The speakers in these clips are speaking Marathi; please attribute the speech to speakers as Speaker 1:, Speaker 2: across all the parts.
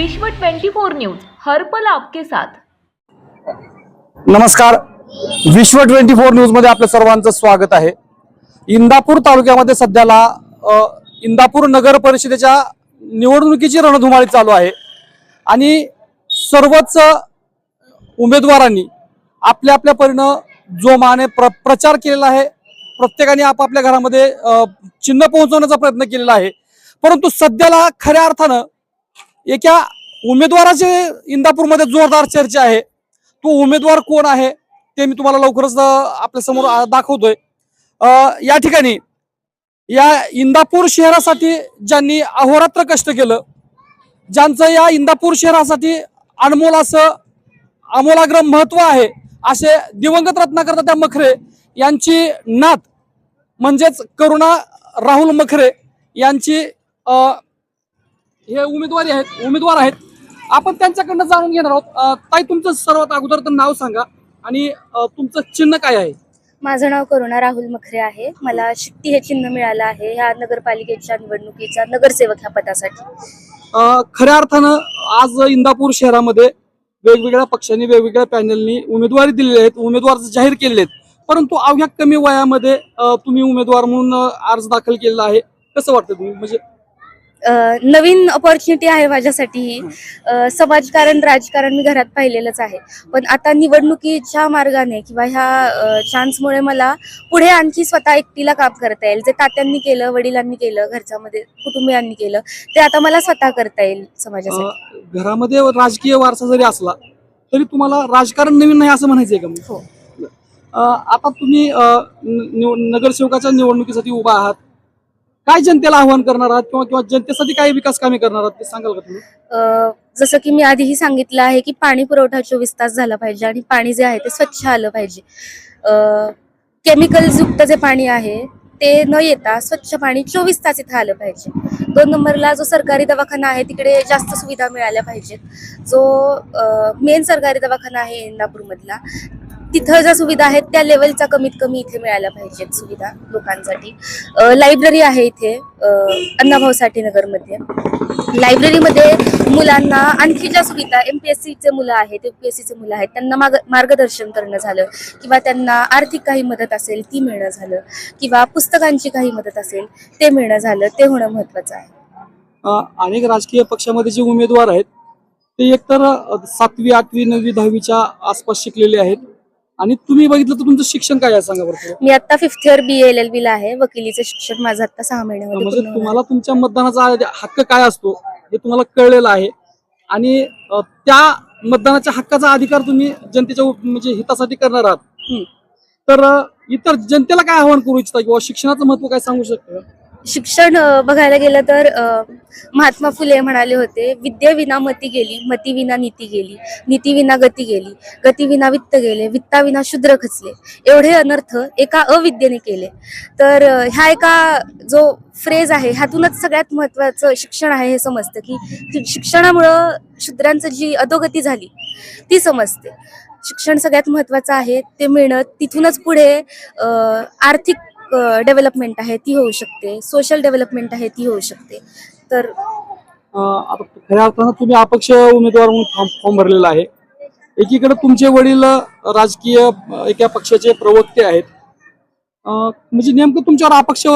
Speaker 1: विश्व 24 न्यूज हर्पल आपके साथ.
Speaker 2: नमस्कार. विश्व ट्वेंटी फोर न्यूजमध्ये आपल्या सर्वांचं स्वागत आहे. इंदापूर तालुक्यामध्ये सध्याला इंदापूर नगर परिषदेच्या निवडणुकीची रणधुमाळी चालू आहे. आणि सर्वच उमेदवारांनी आपल्या आपल्या परीनं जोमाने प्र प्रचार केलेला आहे प्रत्येकाने आपापल्या घरामध्ये चिन्ह पोहोचवण्याचा प्रयत्न केलेला आहे. परंतु सध्याला खऱ्या अर्थानं एका उमेदवाराचे इंदापूरमध्ये जोरदार चर्चा आहे. तो उमेदवार कोण आहे ते मी तुम्हाला लवकरच आपल्यासमोर दाखवतोय. या ठिकाणी या इंदापूर शहरासाठी ज्यांनी अहोरात्र कष्ट केलं ज्यांचं या इंदापूर शहरासाठी अनमोल असं अमोलाग्र महत्त्व आहे असे दिवंगत रत्नाकर त्या मखरे यांची नात म्हणजेच करुणा राहुल मखरे यांची हे उमेदवारी आहेत उमेदवार आहेत. आपण त्यांच्याकडनं जाणून घेणार आहोत. ताई तुमचं सर्वात अगोदर तर नाव सांगा आणि तुमचं चिन्ह काय आहे?
Speaker 3: माझं नाव करुणा राहुल मखरे आहे. मला शिट्टी हे चिन्ह मिळालं आहे ह्या नगरपालिकेच्या निवडणुकीचा नगरसेवक ह्या पदासाठी.
Speaker 2: खऱ्या अर्थानं आज इंदापूर शहरामध्ये वेगवेगळ्या पक्षांनी वेगवेगळ्या पॅनलनी उमेदवारी दिलेली आहेत उमेदवार जाहीर केलेले आहेत. परंतु अवघ्या कमी वयामध्ये तुम्ही उमेदवार म्हणून अर्ज दाखल केलेला आहे. कसं वाटतं तुम्ही? म्हणजे
Speaker 3: नवीन ऑपॉर्च्युनिटी आहे माझ्यासाठी ही. समाजकारण राजकारण मी घरात पाहिलेलंच आहे. पण आता निवडणुकीच्या मार्गाने किंवा ह्या चान्समुळे मला पुढे आणखी स्वतः एकटीला काम करता येईल. जे तात्यांनी केलं वडिलांनी केलं घरच्यामध्ये कुटुंबियांनी केलं ते आता मला स्वतः करता येईल समाजासाठी.
Speaker 2: घरामध्ये राजकीय वारसा जरी असला तरी तुम्हाला राजकारण नवीन नाही असं म्हणायचंय का मग?
Speaker 3: हो.
Speaker 2: आता तुम्ही नगरसेवकाच्या निवडणुकीसाठी उभा आहात. काय जनतेला आव्हान करणार आहात किंवा किंवा जनतेसाठी काय विकास कामे करणार आहात ते सांगाल का तुम्ही?
Speaker 3: जसं की मी आधीही सांगितलं आहे की पाणी पुरवठा चोवीस तास झाला पाहिजे आणि पाणी जे आहे ते स्वच्छ आलं पाहिजे. केमिकल युक्त जे पाणी आहे ते न येता स्वच्छ पाणी चोवीस तास इथं आलं पाहिजे. दोन नंबरला जो सरकारी दवाखाना आहे तिकडे जास्त सुविधा मिळाल्या पाहिजेत. जो मेन सरकारी दवाखाना आहे इंदापूरमधला तिथं ज्या सुविधा आहेत त्या लेवलचा कमीत कमी इथे मिळायला पाहिजेत सुविधा लोकांसाठी. लायब्ररी आहे इथे अण्णाभाऊ साठे नगरमध्ये लायब्ररीमध्ये मुलांना आणखी ज्या सुविधा एम पी एस सीचे मुलं आहेत एम पी एस सीचे मुलं आहेत त्यांना माग मार्गदर्शन करणं झालं किंवा त्यांना आर्थिक काही मदत असेल ती मिळणं झालं किंवा पुस्तकांची काही मदत असेल ते मिळणं झालं ते होणं महत्वाचं आहे.
Speaker 2: अ, अनेक राजकीय पक्षामध्ये जे उमेदवार आहेत ते एकतर अ, सातवी आठवी नववी दहावीच्या आसपास शिकलेले आहेत. आणि तुम्ही बघितलं तर तुमचं शिक्षण काय आहे सांगा बरं.
Speaker 3: मी आता fifth year B L L B ला आहे वकिलीचं शिक्षण माझं आता सहा महिन्यामध्ये
Speaker 2: म्हणजे
Speaker 3: पूर्ण होणार.
Speaker 2: तुम्हाला तुमच्या मतदानाचा हक्क काय असतो हे तुम्हाला कळलेलं आहे आणि अ, त्या मतदानाच्या हक्काचा अधिकार तुम्ही जनतेच्या उप- म्हणजे हितासाठी करणार आहात
Speaker 3: हम्म.
Speaker 2: तर अ, इतर जनतेला काय आव्हान करू इच्छिता किंवा शिक्षणाचं महत्त्व काय सांगू शकता
Speaker 3: शिक्षण बघायला गेलं तर महात्मा फुले म्हणाले होते विद्येविना मती गेली मती विना नीती गेली नीती विना गती गेली गती विना वित्त गेले वित्ता विना शूद्र खचले एवढे अनर्थ एका अविद्येने केले. तर ह्या एका जो फ्रेज आहे ह्यातूनच सगळ्यात महत्वाचं शिक्षण आहे हे समजतं की शिक्षणामुळं शूद्रांचं जी अधोगती झाली ती समजते. शिक्षण सगळ्यात महत्वाचं आहे ते मिळणं तिथूनच पुढे आर्थिक डेव्हलपमेंट आहे ती होऊ शकते. सोशल डेव्हलपमेंट आहे ती होऊ शकते. तर
Speaker 2: अं, खऱ्या अर्थानं तुम्ही अपक्ष उमेदवार म्हणून फॉर्म फॉर्म भरलेला आहे. एकीकडे तुमचे वडील अं, राजकीय अं, एका पक्षाचे प्रवक्ते आहेत. अं, म्हणजे नेमकं तुमच्यावर अपक्ष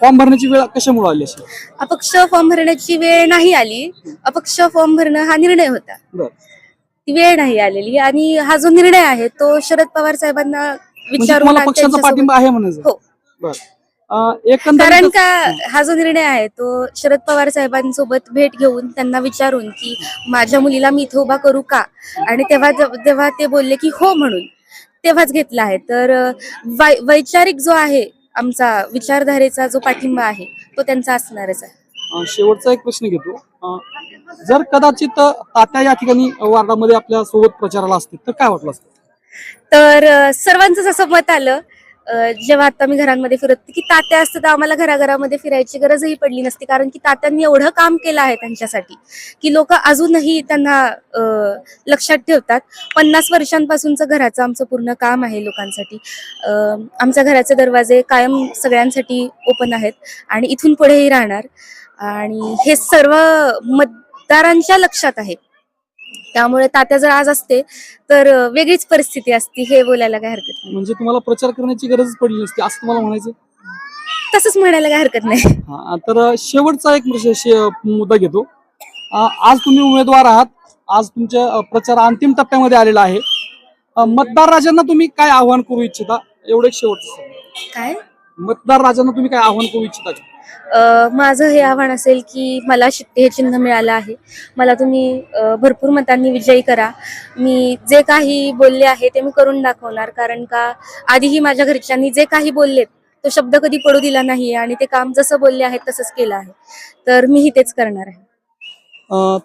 Speaker 2: फॉर्म भरण्याची वेळ कशामुळे आली अशी
Speaker 3: अपक्ष फॉर्म भरण्याची वेळ नाही आली. अपक्ष फॉर्म भरणं हा निर्णय होता.
Speaker 2: बरं.
Speaker 3: ती वेळ नाही आलेली आणि हा जो निर्णय आहे तो शरद पवार साहेबांना
Speaker 2: म्हणजे
Speaker 3: विचारून
Speaker 2: तुम्हाला
Speaker 3: आणि
Speaker 2: पक्षाचा
Speaker 3: त्यांच्यासोबत-
Speaker 2: पाठिंबा आहे म्हणायचं.
Speaker 3: हो. कारण का हा जो निर्णय आहे तो शरद पवार साहेबांसोबत भेट घेऊन त्यांना विचारून की माझ्या मुलीला मी इथं उभा करू का? आणि तेव्हा तेव्हा ते बोलले की हो म्हणून. तेव्हाच घेतला आहे. तर वैचारिक जो आहे आमचा विचारधारेचा जो पाठिंबा आहे तो त्यांचा असणारच आहे.
Speaker 2: शेवटचा एक प्रश्न घेतो. जर कदाचित तात्या या ठिकाणी वार्डामध्ये आपल्यासोबत प्रचाराला असतील तर काय वाटलं असतं?
Speaker 3: तर अ, सर्वांचंच असं मत आलं जेव्हा आता मी घरांमध्ये फिरत की तात्या असतं तर आम्हाला घराघरामध्ये फिरायची गरजही पडली नसती. कारण की तात्यांनी एवढं काम केलं आहे त्यांच्यासाठी की लोक अजूनही त्यांना लक्षात ठेवतात. पन्नास वर्षांपासूनचं घराचं आमचं पूर्ण काम आहे लोकांसाठी. आमच्या घराचे दरवाजे कायम सगळ्यांसाठी ओपन आहेत आणि इथून पुढेही राहणार. आणि हे सर्व मतदारांच्या लक्षात आहे. त्यामुळे तात्या जर आज असते तर वेगळीच परिस्थिती असती हे बोलायला काय हरकत नाही.
Speaker 2: म्हणजे तुम्हाला प्रचार करण्याची गरज पडली नसती असं तुम्हाला म्हणायचं
Speaker 3: तसंच म्हणायला काय हरकत नाही.
Speaker 2: हा, तर शेवटचा एक प्रश्न- शे- मुद्दा घेतो. आज तुम्ही उमेदवार आहात आज तुमच्या अ, प्रचार अंतिम टप्प्यामध्ये आलेला आहे. अ, मतदार राजांना तुम्ही काय आव्हान करू इच्छिता? एवढं एक शेवटचं
Speaker 3: काय?
Speaker 2: मतदार राजांना तुम्ही काय आव्हान करू इच्छिता?
Speaker 3: माझं हे आव्हान असेल की मला शिट्टे हे चिन्ह मिळालं आहे. मला तुम्ही भरपूर मतांनी विजयी करा. मी जे काही बोलले आहे ते मी करून दाखवणार कारण का आधीही माझ्या घरच्यांनी जे काही बोललेत तो शब्द कधी पडू दिला नाहीये आणि ते काम जसं बोलले आहे तसंच केलं आहे. तर मीही तेच करणार आहे.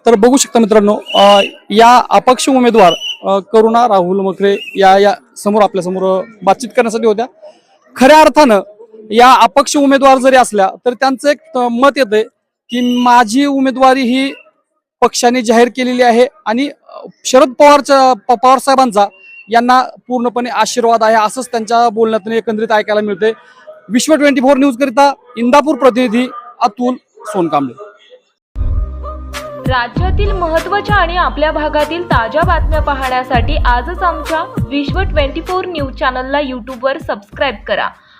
Speaker 2: तर बघू शकता मित्रांनो या अपक्ष उमेदवार करुणा राहुल मखरे या या समोर आपल्यासमोर बातचीत करण्यासाठी होत्या. खऱ्या अर्थानं या अपक्ष उमेदवार जरी असल्या तर त्यांचं एक मत येतंय की माझी उमेदवारी ही पक्षाने जाहीर केलेली आहे आणि शरद पवारच्या पवार साहेबांचा यांना पूर्णपणे आशीर्वाद आहे असंच त्यांच्या बोलण्यातून एकंदरीत ऐकायला मिळते विश्व ट्वेंटी फोर न्यूज करिता इंदापूर प्रतिनिधी अतुल सोनकांबळे.
Speaker 1: राज्यातील महत्त्वाच्या आणि आपल्या भागातील ताज्या बातम्या पाहण्यासाठी आजच आमच्या विश्व ट्वेंटी फोर न्यूज चॅनलला यूट्यूबवर सबस्क्राईब करा.